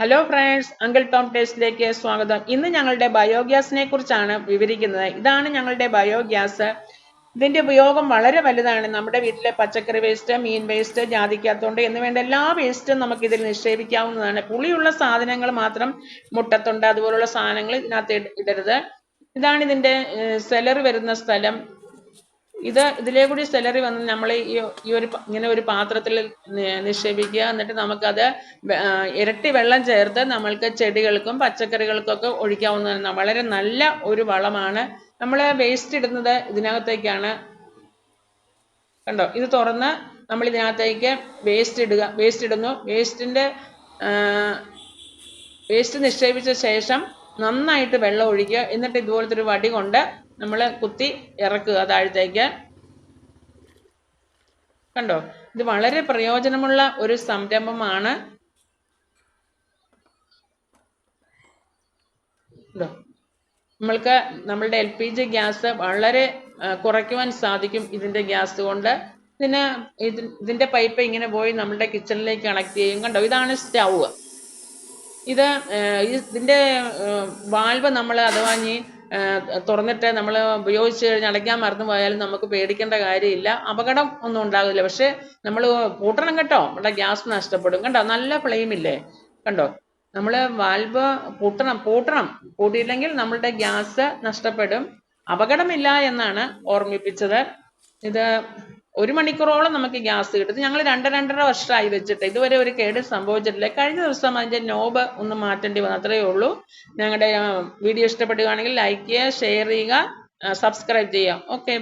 Hello friends uncle Tom ടേസ്റ്റിലേക്ക് സ്വാഗതം. ഇന്ന് ഞങ്ങളുടെ ബയോഗ്യാസിനെ കുറിച്ചാണ് വിവരിക്കുന്നത്. ഇതാണ് ഞങ്ങളുടെ ബയോഗ്യാസ്. ഇതിന്റെ ഉപയോഗം വളരെ വലുതാണ്. നമ്മുടെ വീട്ടിലെ പച്ചക്കറി വേസ്റ്റ് മീൻ വേസ്റ്റ് ജാതിക്കാത്തോണ്ട് എന്ന് വേണ്ട എല്ലാ വേസ്റ്റും നമുക്ക് ഇതിൽ നിക്ഷേപിക്കാവുന്നതാണ്. പുളിയുള്ള സാധനങ്ങൾ മാത്രം മുട്ടത്തുണ്ട്. അതുപോലുള്ള സാധനങ്ങൾ ഇതിനകത്ത് ഇടരുത്. ഇതാണ് ഇതിന്റെ സെലർ വരുന്ന സ്ഥലം. ഇത് ഇതിലേ കൂടി സെലറി വന്ന് നമ്മൾ ഈ ഈ ഒരു ഇങ്ങനെ ഒരു പാത്രത്തിൽ നിക്ഷേപിക്കുക. എന്നിട്ട് നമുക്കത് ഇരട്ടി വെള്ളം ചേർത്ത് നമ്മൾക്ക് ചെടികൾക്കും പച്ചക്കറികൾക്കൊക്കെ ഒഴിക്കാവുന്നതാണ്. വളരെ നല്ല ഒരു വളമാണ്. നമ്മൾ വേസ്റ്റ് ഇടുന്നത് ഇതിനകത്തേക്കാണ്. കണ്ടോ? ഇത് തുറന്ന് നമ്മൾ ഇതിനകത്തേക്ക് വേസ്റ്റ് ഇടുക. വേസ്റ്റ് ഇടുന്നു. വേസ്റ്റിന്റെ വേസ്റ്റ് നിക്ഷേപിച്ച ശേഷം നന്നായിട്ട് വെള്ളം ഒഴിക്കുക. എന്നിട്ട് ഇതുപോലത്തെ ഒരു വടി കൊണ്ട് നമ്മൾ കുത്തി ഇറക്കുക താഴത്തേക്ക് കണ്ടോ? ഇത് വളരെ പ്രയോജനമുള്ള ഒരു സംരംഭമാണ്. നമ്മൾക്ക് നമ്മളുടെ എൽ പി ജി ഗ്യാസ് വളരെ കുറയ്ക്കുവാൻ സാധിക്കും ഇതിന്റെ ഗ്യാസ് കൊണ്ട്. ഇതിന് ഇതിന്റെ പൈപ്പ് ഇങ്ങനെ പോയി നമ്മുടെ കിച്ചണിലേക്ക് കണക്ട് ചെയ്യും. കണ്ടോ? ഇതാണ് സ്റ്റൗ ഇത് ഇതിന്റെ വാൽവ് നമ്മൾ അഥവാ ഇനി തുറന്നിട്ട് നമ്മൾ ഉപയോഗിച്ച് കഴിഞ്ഞ് അടയ്ക്കാൻ മറന്നു പോയാലും നമുക്ക് പേടിക്കേണ്ട കാര്യമില്ല. അപകടം ഒന്നും ഉണ്ടാകില്ല പക്ഷേ നമ്മൾ പൂട്ടണം കേട്ടോ. നമ്മുടെ ഗ്യാസ് നഷ്ടപ്പെടും. കണ്ടോ? നല്ല ഫ്ലെയിം ഇല്ലേ? കണ്ടോ? നമ്മൾ വാൽവ് പൂട്ടണം പൂട്ടണം. പൂട്ടിയില്ലെങ്കിൽ നമ്മളുടെ ഗ്യാസ് നഷ്ടപ്പെടും. അപകടമില്ല എന്നാണ് ഓർമ്മിപ്പിച്ചത്. ഇത് ഒരു മണിക്കൂറോളം നമുക്ക് ഗ്യാസ് കിട്ടും. ഞങ്ങൾ രണ്ട് രണ്ടര വർഷമായി വെച്ചിട്ട് ഇതുവരെ ഒരു കേട് സംഭവിച്ചിട്ടില്ല. കഴിഞ്ഞ ദിവസം അതിന്റെ നോബ് ഒന്ന് മാറ്റേണ്ടി വന്നു. അത്രയേ ഉള്ളൂ. ഞങ്ങളുടെ വീഡിയോ ഇഷ്ടപ്പെടുകയാണെങ്കിൽ ലൈക്ക് ചെയ്യുക ഷെയർ ചെയ്യുക സബ്സ്ക്രൈബ് ചെയ്യുക. ഓക്കെ